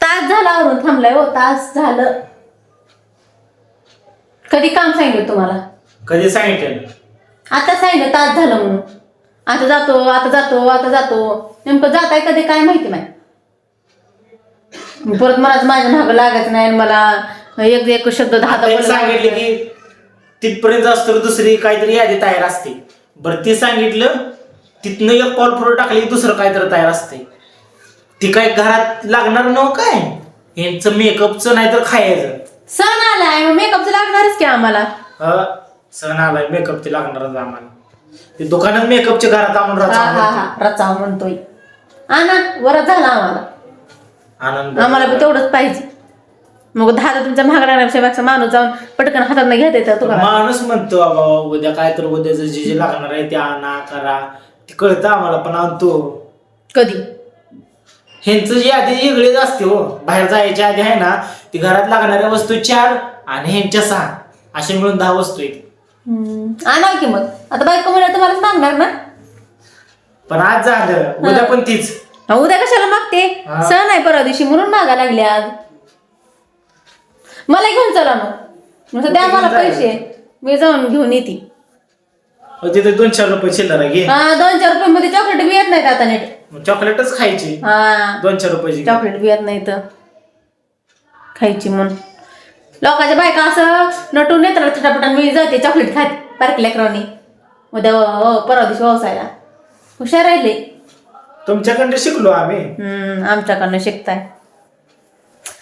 तास झाला आवरून थांबलाय हो तास झालं. कधी काम सांगितलं तुम्हाला? कधी सांगितलं? आता सांगितलं तास झालं म्हणून. आता जातो आता जातो आता जातो. नेमकं जाताय कधी काय माहिती नाही. परत मला माझ्या मागं लागायचं नाही आणि मला एक एक शब्द दहा एक सांगितलं की तिथपर्यंत असतं दुसरी काहीतरी यादी तयार असते. बरं ते सांगितलं तिथनं एक कॉल पुढे टाकली की दुसरं काहीतरी तयार असते ती काय घरात लागणार नव काय? यांचं मेकअपचं नाही तर खायचं. सण आलाय मग मेकअपचं लागणारच की आम्हाला? सण आलाय मेकअपचे लागणारच आम्हाला. ते दुकानात मेकअपच्या घरात आणून हा हा हा रचाव म्हणतोय. आणा वरच झाला आम्हाला. आनंद. आम्हाला पण तेवढंच पाहिजे. मग दहा तर तुमच्या महाग लागण्यापेक्षा माणूस जाऊन पटकन हातात नाही घेता येतं तुला माणूस म्हणतो बाबा उद्या काय तर उद्याचं जे जे लागणार आहे ते आणा करा. ते कळतं आम्हाला पण आणतो. कधी? ह्यांचं जी आधी वेगळीच असते हो. बाहेर जायच्या आधी आहे ना ती घरात लागणाऱ्या वस्तू चार आणि ह्यांच्या सहा. असे मिळून दहा वस्तू आहेत. हम्म, आणा की मग. आता बायको म्हणा तुम्हालाच मागणार ना? पण आज झालं. उद्या पण तीच. हा, उद्या कशाला मागते? हा. सण आहे परवा दिवशी म्हणून मागा लागले आज. मला घेऊन चला मग. द्या मला पैसे. मी जाऊन घेऊन येते. मग तिथे दोन चार रुपये चिल्लर आहे. घे हा दोन चार रुपये मध्ये चॉकलेट बी येत नाहीत आता नीट. चॉकलेटच खायची. हा. दोन चार रुपयाची. चॉकलेट बी येत नाही तर. खायची म्हणून लोकांच्या बायका असं नटून येतात थटापटान मी जाते चॉकलेट खात पार्क लेकरांनी उद्या परवा दिवशी व्यवसायला हुशार राहिले तुमच्याकडे शिकलो आम्ही. हम्म आमच्याकडनं शिकताय.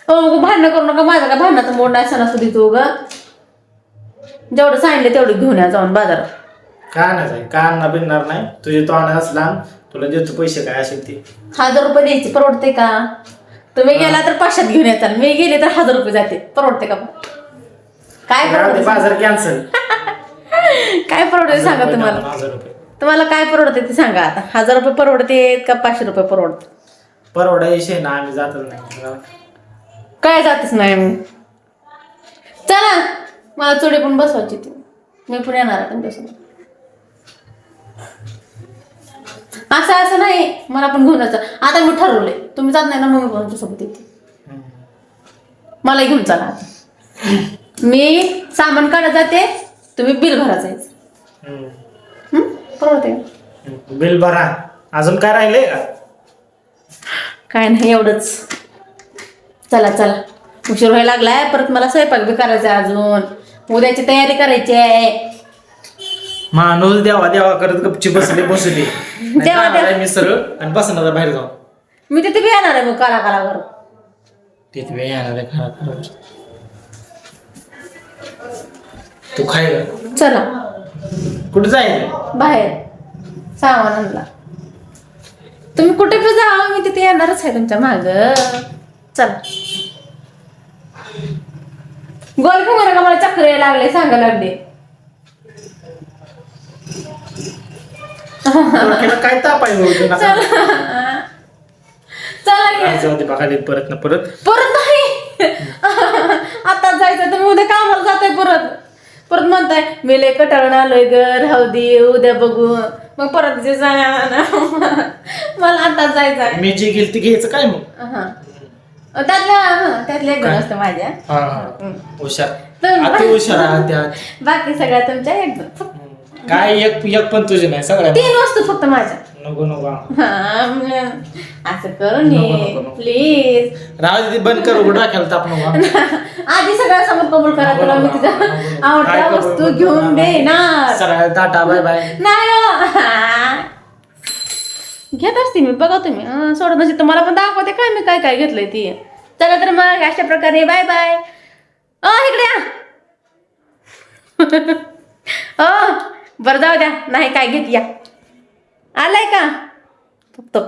हो मग भांडणं करू नका माझं का भांडणाचं मोड नाही सणासुदी तू ग जेवढं सांगितलं तेवढं घेऊन या जाऊन बाजारात. काय नाही आणणार बिनणार नाही? तुझे तो आणा असला तुला देतो पैसे काय असेल ते. हजार रुपये द्यायचे परवडते का? तुम्ही गेला तर पाचशेत घेऊन येताल मी गेले तर हजार रुपये जाते. परवडते का? काय परवडते बाजार कॅन्सल काय परवडते सांगा तुम्हाला? हजार रुपये. तुम्हाला काय परवडते ते सांगा आता. हजार रुपये परवडते का पाचशे रुपये परवडते? परवडायचे ना आम्ही जातच नाही. काय जातच नाही मी चला. मला चुडी पण बसवायची ती मी पण येणार आहे तुमच्यासोबत. असं असं नाही. मला पण घेऊन जायचं. आता मी ठरवलंय. तुम्ही जात नाही ना मग मी पण तुमच्यासोबत येते? मला घेऊन चला आता. मी सामान काढत जाते. तुम्ही बिल भरा जायचं? परवडते? बिल भरा. अजून काय राहिलंय का? काय नाही एवढंच. चला चला. उशीर व्हायला लागलाय. परत मला स्वयंपाक बी करायचा आहे अजून. उद्याची तयारी करायची आहे. माणूस देवा देवा करत गपची बसले बसले. नाही देवा जाणार आहे देवा. मी सरळ आणि बसणार आहे बाहेर जाऊन मी तिथे बी येणार आहे मग काला काला कर तिथे वेळ येणार आहे खरा खरं तू खाय? चला. कुठे जायचं? बाहेर. सामानांना तुम्ही कुठे बी जा मी तिथे येणारच आहे तुमच्या माग. चला. गोल का का मला चक्कर यायला लागले सांगा लागले. डोक्याला काय ताप आहे भाऊ तुला? चला. चला घ्या. आज जाऊ दे बघा दे परत ना परत. परत नाही. आता जायचं तर मी उद्या कामाला जाते परत. परत म्हणताय मी लय कटाळून आलोय ग राहू दे उद्या बघू. मग परत जे जा- मला आता जायचं आहे मी जे घेईल ते घ्यायचं काय मग? हा. त्यातल्या हा, त्यातल्या एक दोन असतं माझ्या. हा हा. हुशार. अति हुशार आहे त्यात बाकी सगळ्या तुमच्या एक दोन काय एक एक पण तुझे नाही सगळ्या तीन वस्तू फक्त माझ्या. नको नको. हा, असं करू नको, नये नको. प्लीज राहू दे ते बंद कर उघड ताप नको आधी सगळ्या समोर कबूल करा तुला मी तुझ्या नको. आवडत्या वस्तू? घेऊन देणार. सगळ्या टाटा बाय बाय. नाही हो. घेत असते मी बघा तुम्ही. अं, सोडत नसेल तुम्हाला पण दाखवते काय मी काय काय घेतलंय ती. चला तर मग अशा प्रकारे बाय बाय. अ इकडे या. अ बरं जाऊ द्या नाही काय घेत या. आलाय का? फक्त.